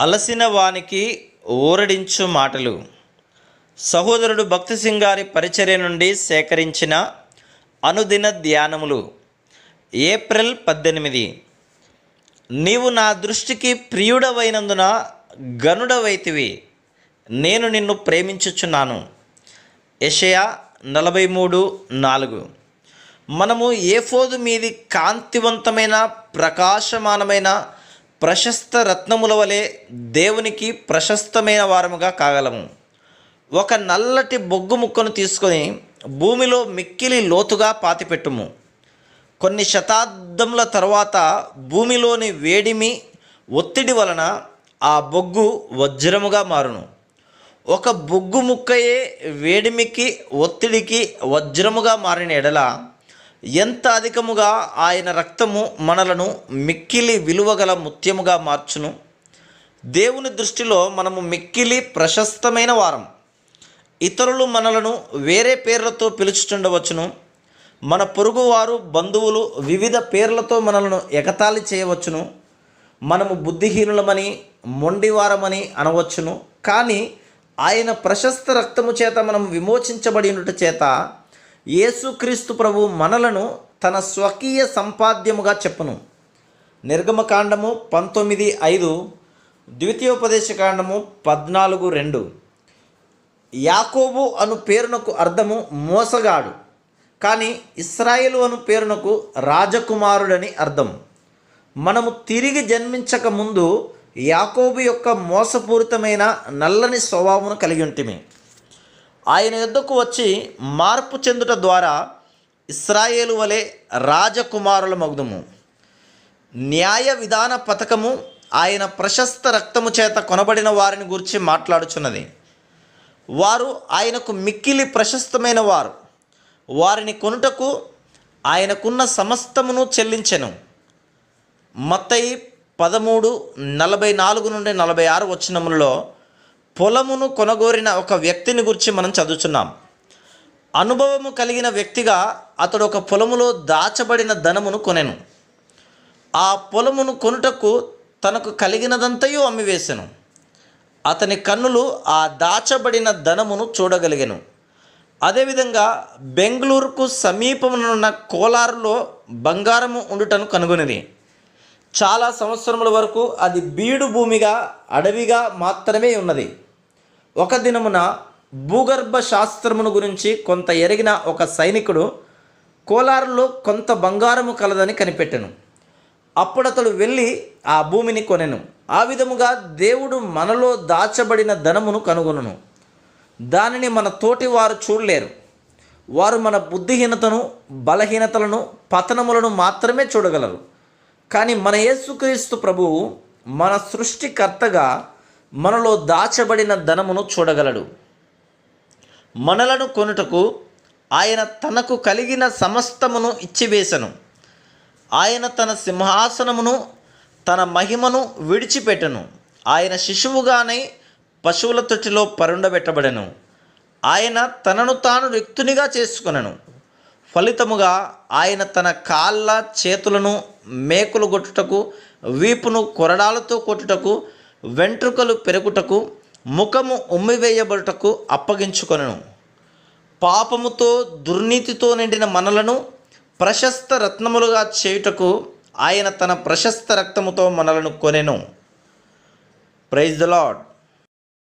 అలసిన వానికి ఊరడించు మాటలు. సహోదరుడు భక్తి సింగారి పరిచర్య నుండి సేకరించిన అనుదిన ధ్యానములు. ఏప్రిల్ పద్దెనిమిది. నీవు నా దృష్టికి ప్రియుడవైనందున గనుడవైతివి నేను నిన్ను ప్రేమించుచున్నాను. యషయా నలభై మూడు నాలుగు. మనము ఏఫోదు మీది కాంతివంతమైన ప్రకాశమానమైన ప్రశస్త రత్నముల వలె దేవునికి ప్రశస్తమైన వారముగా కాగలము. ఒక నల్లటి బొగ్గు ముక్కను తీసుకొని భూమిలో మిక్కిలి లోతుగా పాతిపెట్టుము. కొన్ని శతాబ్దముల తర్వాత భూమిలోని వేడిమి ఒత్తిడి వలన ఆ బొగ్గు వజ్రముగా మారును. ఒక బొగ్గు ముక్కయే వేడిమికి ఒత్తిడికి వజ్రముగా మారిన ఎడల ఎంత అధికముగా ఆయన రక్తము మనలను మిక్కిలి విలువగల ముత్యముగా మార్చును? దేవుని దృష్టిలో మనము మిక్కిలి ప్రశస్తమైన వారం. ఇతరులు మనలను వేరే పేర్లతో పిలుచుచుండవచ్చును. మన పొరుగువారు బంధువులు వివిధ పేర్లతో మనలను ఎగతాళి చేయవచ్చును. మనము బుద్ధిహీనులమని మొండివారమని అనవచ్చును. కానీ ఆయన ప్రశస్త రక్తము చేత మనం విమోచించబడినట చేత యేసుక్రీస్తు ప్రభు మనలను తన స్వకీయ సంపాద్యముగా చెప్పును. నిర్గమకాండము పంతొమ్మిది ఐదు ద్వితీయోపదేశకాండము పద్నాలుగు రెండు. యాకోబు అను పేరునకు అర్థము మోసగాడు కానీ ఇస్రాయేలు అను పేరునకు రాజకుమారుడని అర్థం. మనము తిరిగి జన్మించక ముందు యాకోబు యొక్క మోసపూరితమైన నల్లని స్వభావమును కలిగి ఉంటిమి. ఆయన యుద్ధకు వచ్చి మార్పు చెందుట ద్వారా ఇస్రాయేలు వలె రాజకుమారుల మగ్ధము న్యాయ విధాన పథకము ఆయన ప్రశస్త రక్తము చేత కొనబడిన వారిని గురించి మాట్లాడుచున్నది. వారు ఆయనకు మిక్కిలి ప్రశస్తమైన వారు. వారిని కొనుటకు ఆయనకున్న సమస్తమును చెల్లించెను. మత్తయి పదమూడు నలభై నాలుగు నుండి నలభై ఆరు వచ్చినములలో పొలమును కొనగోరిన ఒక వ్యక్తిని గురించి మనం చదువుతున్నాం అనుభవము కలిగిన వ్యక్తిగా అతడు ఒక పొలములో దాచబడిన ధనమును కొనెను. ఆ పొలమును కొనుటకు తనకు కలిగినదంతయు అమ్మివేశను అతని కన్నులు ఆ దాచబడిన ధనమును చూడగలిగాను. అదేవిధంగా బెంగళూరుకు సమీపమునున్న కోలారులో బంగారము ఉండుటను కనుగొనిది చాలా సంవత్సరముల వరకు అది బీడు భూమిగా అడవిగా మాత్రమే ఉన్నది. ఒక దినమున భూగర్భ శాస్త్రమును గురించి కొంత ఎరిగిన ఒక సైనికుడు కోలారులో కొంత బంగారము కలదని కనిపెట్టెను. అప్పుడతడు వెళ్ళి ఆ భూమిని కొనెను. ఆ విధముగా దేవుడు మనలో దాచబడిన ధనమును కనుగొనును. దానిని మన తోటి వారు చూడలేరు. వారు మన బుద్ధిహీనతను బలహీనతలను పతనములను మాత్రమే చూడగలరు. కానీ మన యేసుక్రీస్తు ప్రభువు మన సృష్టికర్తగా మనలో దాచబడిన ధనమును చూడగలడు. మనలను కొనుటకు ఆయన తనకు కలిగిన సమస్తమును ఇచ్చివేశను ఆయన తన సింహాసనమును తన మహిమను విడిచిపెట్టెను. ఆయన శిశువుగానే పశువుల తొట్టిలో పరుండబెట్టబడెను. ఆయన తనను తాను రిక్తునిగా చేసుకొనెను. ఫలితముగా ఆయన తన కాళ్ళ చేతులను మేకులు కొట్టుటకు వీపును కొరడాలతో కొట్టుటకు వెంట్రుకలు పెరుగుటకు ముఖము ఉమ్మివేయబడుటకు అప్పగించుకొనెను. పాపముతో దుర్నీతితో నిండిన మనలను ప్రశస్త రత్నములుగా చేయుటకు ఆయన తన ప్రశస్త రక్తముతో మనలను కొనెను. Praise the lord